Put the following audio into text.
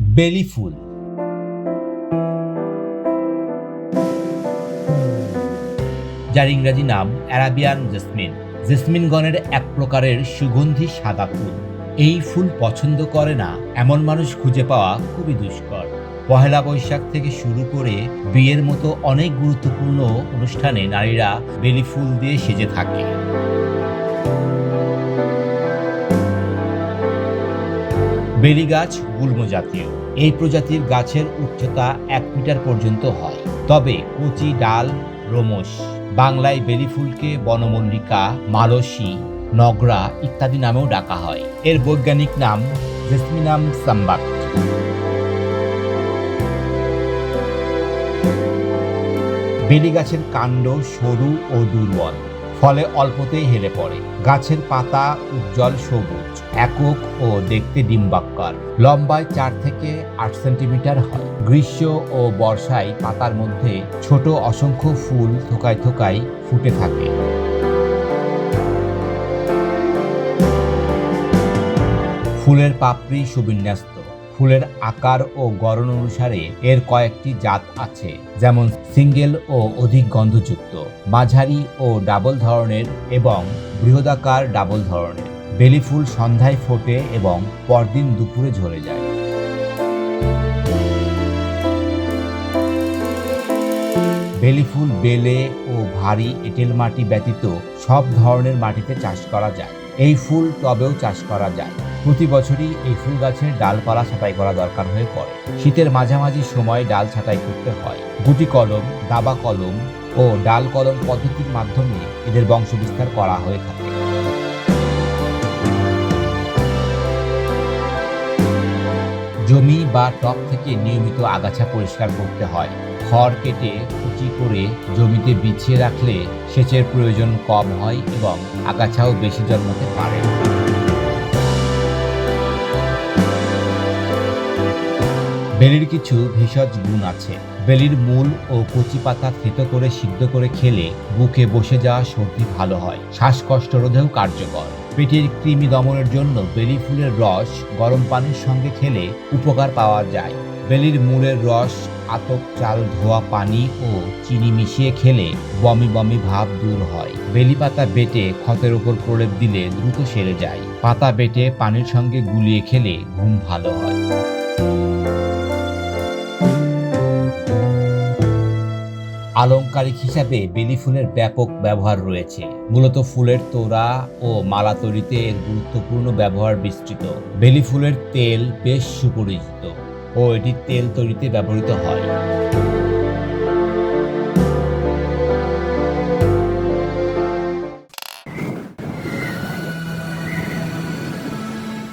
বেলি ফুল। যার ইংরাজি নাম অ্যারাবিয়ান জেসমিন। জেসমিন গণের এক প্রকারের সুগন্ধি সাদা ফুল। এই ফুল পছন্দ করে না এমন মানুষ খুঁজে পাওয়া খুবই দুষ্কর। পহেলা বৈশাখ থেকে শুরু করে বিয়ের মতো অনেক গুরুত্বপূর্ণ অনুষ্ঠানে নারীরা বেলি ফুল দিয়ে সেজে থাকে। বেলি গাছ গুল্ম জাতীয়। এই প্রজাতির গাছের উচ্চতা এক মিটার পর্যন্ত হয়। তবে কচি ডাল, রোমস, বাংলায় বেলি ফুলকে বনমল্লিকা, মালসী, নগরা ইত্যাদি নামেও ডাকা হয়। এর বৈজ্ঞানিক নাম জেসমিনাম সাম্বাক বেলি গাছের কাণ্ড সরু ও দুর্বল। ফলে অল্পতেই হেলে পড়ে। গাছের পাতা উজ্জ্বল সবুজ, একক ও দেখতে ডিম্বাকার। লম্বায় চার থেকে আট সেন্টিমিটার হয়। গ্রীষ্ম ও বর্ষায় পাতার মধ্যে ছোট অসংখ্য ফুল থোকায় থোকায় ফুটে থাকে। ফুলের পাপড়ি সুবিন্যস্ত। ফুলের আকার ও গড়ন অনুসারে এর কয়েকটি জাত আছে, যেমন সিঙ্গেল ও অধিক গন্ধযুক্ত, মাঝারি ও ডাবল ধরনের এবং বৃহদাকার ডাবল ধরনের। বেলি ফুল সন্ধ্যায় ফোটে এবং পরদিন দুপুরে ঝরে যায়। বেলি ফুল বেলে ও ভারী এঁটেল মাটি ব্যতীত সব ধরনের মাটিতে চাষ করা যায়। এই ফুল টবেও চাষ করা যায়। প্রতি বছরই এই ফুল গাছের ডালপালা ছাঁটাই করা দরকার হয়ে পড়ে। শীতের মাঝামাঝি সময় ডাল ছাঁটাই করতে হয়। গুটি কলম, দাবা কলম ও ডাল কলম পদ্ধতির মাধ্যমে এদের বংশবিস্তার করা হয়ে থাকে। জমি বা টব থেকে নিয়মিত আগাছা পরিষ্কার করতে হয়। খড় কেটে, কুচি করে জমিতে বিছিয়ে রাখলে সেচের প্রয়োজন কম হয় এবং আগাছাও বেশি জন্মাতে পারে। বেলির কিছু ভেষজ গুণ আছে। বেলির মূল ও কচি পাতা থেতো করে সিদ্ধ করে খেলে বুকে বসে যাওয়া সর্দি ভালো হয়। শ্বাসকষ্ট রোধেও কার্যকর। পেটের কৃমি দমনের জন্য বেলি ফুলের রস গরম পানির সঙ্গে খেলে উপকার পাওয়া যায়। বেলির মূলের রস, আতপ চাল, ধোয়া পানি ও চিনি মিশিয়ে খেলে বমি বমি ভাব দূর হয়। বেলি পাতা বেটে ক্ষতের উপর প্রলেপ দিলে দ্রুত সেরে যায়। পাতা বেটে পানির সঙ্গে গুলিয়ে খেলে ঘুম ভালো হয়। আলংকারিক হিসাবে বেলি ফুলের ব্যাপক ব্যবহার রয়েছে। মূলত ফুলের তোড়া ও মালা তৈরিতে এর গুরুত্বপূর্ণ ব্যবহার বিস্তৃত। বেলি ফুলের তেল বেশ সুপরিচিত ও এটি তেল তৈরিতে ব্যবহৃত হয়।